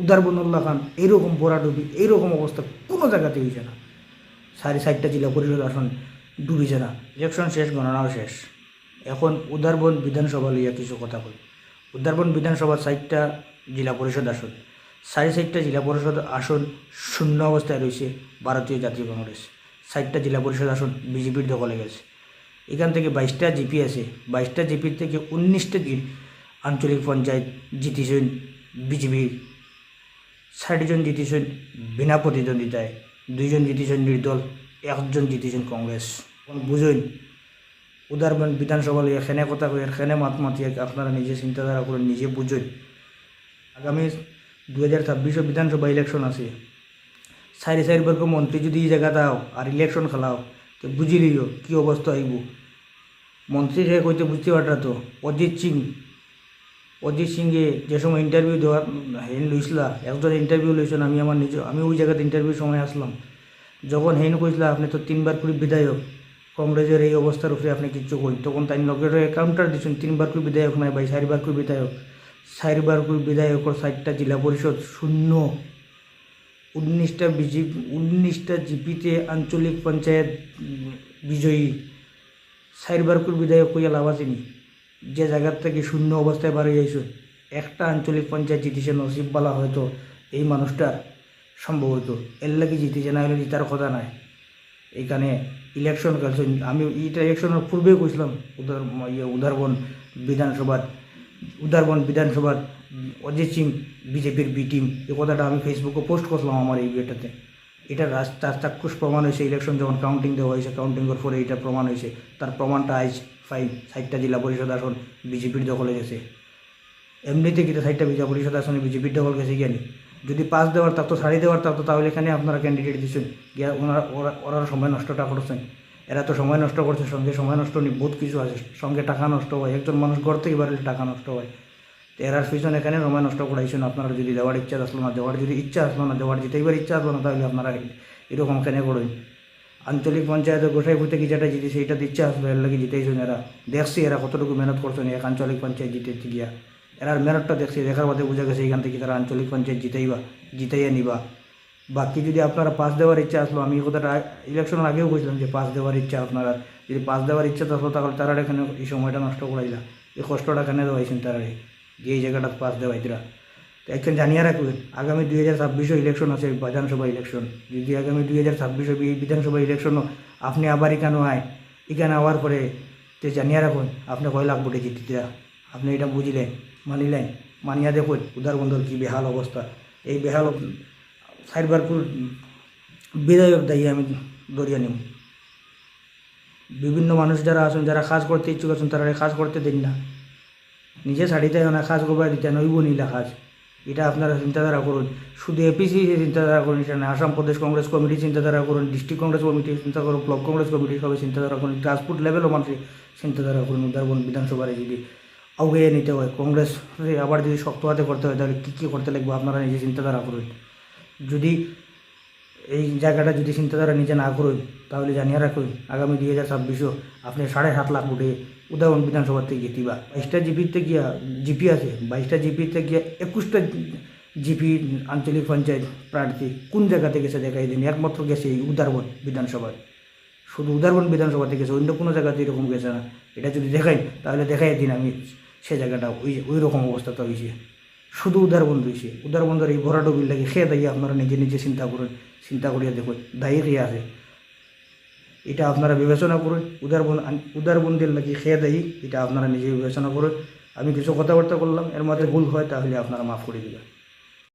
উদারবনুল্লাহ খান, এইরকম ডুবি এইরকম অবস্থা কোনো জায়গাতে হয়েছে না। সাড়ে ষাটটা জেলা পরিষদ আসন ডুবিছে না। ইলেকশন শেষ, গণনাও শেষ। এখন উদারবন বিধানসভা লইয়া কিছু কথা বলি উদারবন বিধানসভার ষাটটা জেলা পরিষদ আসন। সাড়ে ষাটটা জেলা পরিষদ আসন শূন্য অবস্থায় রয়েছে ভারতীয় জাতীয় কংগ্রেস। ষাটটা জেলা পরিষদ আসন বিজেপির দখলে গেছে। এখান থেকে বাইশটা জিপি আছে। বাইশটা জিপির থেকে উনিশটা আঞ্চলিক পঞ্চায়েত জিতেছেন বিজেপি ষাটজন জিতেছেন বিনা প্রতিদ্বন্দ্বিতায় দুইজন জিতেছেন নির্দল একজন জিতেছেন কংগ্রেস বুঝুন উদারবন বিধানসভা লইয়া এখানে কথা কই এখানে মাত মাতিয়ে আপনারা নিজে চিন্তাধারা করে নিজে বুঝুন আগামী দু হাজার ছাব্বিশে বিধানসভা ইলেকশন আছে। চারি চারি বর্গ মন্ত্রী যদি এই জায়গা দাও আর ইলেকশন খেলাও তো বুঝি লিও কী অবস্থা আইব মন্ত্রী হে কইতে বুঝতে পারটা তো অজিত সিং অজিত সিংয়ে যে সময় ইন্টারভিউ দেওয়ার হেন লইছিলা একজন ইন্টারভিউ লইছেন, আমি আমার নিজ, আমি ওই জায়গাতে ইন্টারভিউ সময় আসলাম। যখন হেন কইছিলা, আপনি তো তিনবার করে বিধায়ক কংগ্রেসের এই অবস্থার উপরে আপনি কিচ্ছু কই তখন তাই লগের কাউন্টার দিচ্ছেন তিনবার করে বিধায়ক নাই ভাই, চারিবার করে বিধায়ক, চারিবার করে বিধায়কর চারটা জেলা পরিষদ শূন্য। উনিশটা বিজেপি উনিশটা জিপিতে আঞ্চলিক পঞ্চায়েত বিজয়ী, চারবার করে বিধায়ক কইয়া লাভ আসেনি যে জায়গার থেকে শূন্য অবস্থায় বার হয়ে একটা আঞ্চলিক পঞ্চায়েত জিতেছে নসিববালা হয়তো এই মানুষটা সম্ভবত এর লাগে জিতেছে, না হলে জিতার কথা নাই। এখানে ইলেকশন খেলছেন আমি এইটা ইলেকশনের পূর্বেই কইছিলাম, উদার ইয়ে উদারবন বিধানসভার উদারবন বিধানসভার অজিত সিং, বিজেপির বি টিম এই কথাটা আমি ফেসবুকে পোস্ট করলাম আমার এই ইয়েটাতে। এটা রাস্তা চাক্ষুষ প্রমাণ হয়েছে ইলেকশন যখন কাউন্টিং দেওয়া হয়েছে কাউন্টিংয়ের পরে এটা প্রমাণ হয়েছে। তার প্রমাণটা আজ ফাইন ষাটটা জেলা পরিষদ আসন, বিজেপির দখলে গেছে। এমনিতে কিন্তু ষাটটা জেলা পরিষদ আসনে বিজেপির দখল গেছে কেন যদি পাস দেওয়ার থাকতো সারি দেওয়ার থাকতো তাহলে এখানে আপনারা ক্যান্ডিডেট দিচ্ছেন। গিয়া ওনারা, ওরা সময় নষ্টটা করছেন। এরা তো সময় নষ্ট করছে, সঙ্গে সময় নষ্ট নেই, বহুত কিছু আছে। সঙ্গে টাকা নষ্ট হয়, একজন মানুষ ঘর থেকে বাড়লে টাকা নষ্ট হয়। তো এরার পিছনে এখানে সময় নষ্ট করাইছেন। আপনারা যদি দেওয়ার ইচ্ছা আসলো না, দেওয়ার যদি ইচ্ছা আসলো না, দেওয়ার জিতেইবার ইচ্ছা আসলো না, তাহলে আপনারা এরকম কেন করবেন? আঞ্চলিক পঞ্চায়েতে গোসাই ভূতে কি যেটা জিতেছে এইটাতে দিচ্ছে আসলো, এর লাগে জিতেইছেন এরা। দেখছি এরা কতটুকু মেহনত করছেন, এক আঞ্চলিক পঞ্চায়েত জিতেতে গিয়া। এরার মেহনতটা দেখছি, দেখার বাদে বোঝা গেছে এখান থেকে তারা আঞ্চলিক পঞ্চায়েত জিতেইবা, জিতাইয়া নিবা। বাকি যদি আপনারা পাস দেওয়ার ইচ্ছা আসলো, আমি কথাটা ইলেকশনের আগেও বলছিলাম যে পাস দেওয়ার ইচ্ছা আপনারা, যদি পাস দেওয়ার ইচ্ছা থাকল তাহলে তারা এখানে এই সময়টা নষ্ট করাইলা। এই কষ্টটা কেন দেওয়াইছেন তারা এই জায়গাটা পাস দেওয়াইতরা। তো একজন জানিয়ে রাখবেন, আগামী দুই হাজার ছাব্বিশও ইলেকশন আছে, বিধানসভা ইলেকশন যদি আগামী দুই হাজার ছাব্বিশও বিধানসভা ইলেকশনও আপনি আবার এখানে আয়, এখানে আওয়ার পরে তে জানিয়ে রাখুন, আপনি কয় লাখ ভোটে জিতিতে আপনি এটা বুঝলেন, মানিলেন, মানিয়া দেখুন উদারবন্দর কি বেহাল অবস্থা। এই বেহাল সাইরবারপুর বিধায়ক দায়ী আমি দরিয়া নিব। বিভিন্ন মানুষ যারা আছেন, যারা কাজ করতে ইচ্ছুক আছেন, তারা কাজ করতে দিন না। নিজে শাড়িতে না, কাজ করবার দিতে নইব নীলা কাজ। এটা আপনারা চিন্তাধারা করুন। শুধু এপিসি চিন্তাধারা করুন, এটা আসাম প্রদেশ কংগ্রেস কমিটি চিন্তাধারা করুন, ডিস্ট্রিক্ট কংগ্রেস কমিটি চিন্তা করুন, ব্লক কংগ্রেস কমিটি সবাই চিন্তাধারা করুন গ্রাসরুট লেভেলও মানুষের চিন্তাধারা করুন, উদারবন বিধানসভায় যদি আগে নিতে হয়, কংগ্রেস আবার যদি শক্ত হাতে করতে হয়, তাহলে কী কী করতে লাগবে? আপনারা নিজে চিন্তাধারা করুন। যদি এই জায়গাটা যদি চিন্তাধারা নিজে না করুন তাহলে জানিয়ে রাখুন আগামী দুই হাজার ছাব্বিশও আপনি সাড়ে সাত লাখ ভোটে উদাহরণ বিধানসভা থেকে জিতিবা। বাইশটা জিপিতে গিয়া জিপি আছে, বাইশটা জিপিতে গিয়া একুশটা জিপি আঞ্চলিক পঞ্চায়েত প্রার্থী কোন জায়গাতে গেছে দেখাই দিন? একমাত্র গেছে এই উদারবন বিধানসভায় শুধু উদারবন বিধানসভাতে গেছে, অন্য কোনো জায়গাতে এরকম গেছে না। এটা যদি দেখাই, তাহলে দেখাই দিন আমি সে জায়গাটা, ওই ওই রকম অবস্থাতে হয়েছে শুধু উদার বন্ধু হয়েছে উদার বন্ধুর এই ভরা ভরাডুবির লাগে খেয়ে দাঁড়িয়ে আপনারা নিজে নিজে চিন্তা করেন, চিন্তা করিয়া দেখুন, দায়ী খেয়ে আছে। এটা আপনারা বিবেচনা করুন উদারবন উদারবন্দির লাগে খেয়ে দায়ী এটা আপনারা নিজে বিবেচনা করুন। আমি কিছু কথাবার্তা করলাম এর মধ্যে ভুল হয়, তাহলে আপনারা মাফ করে দিবেন।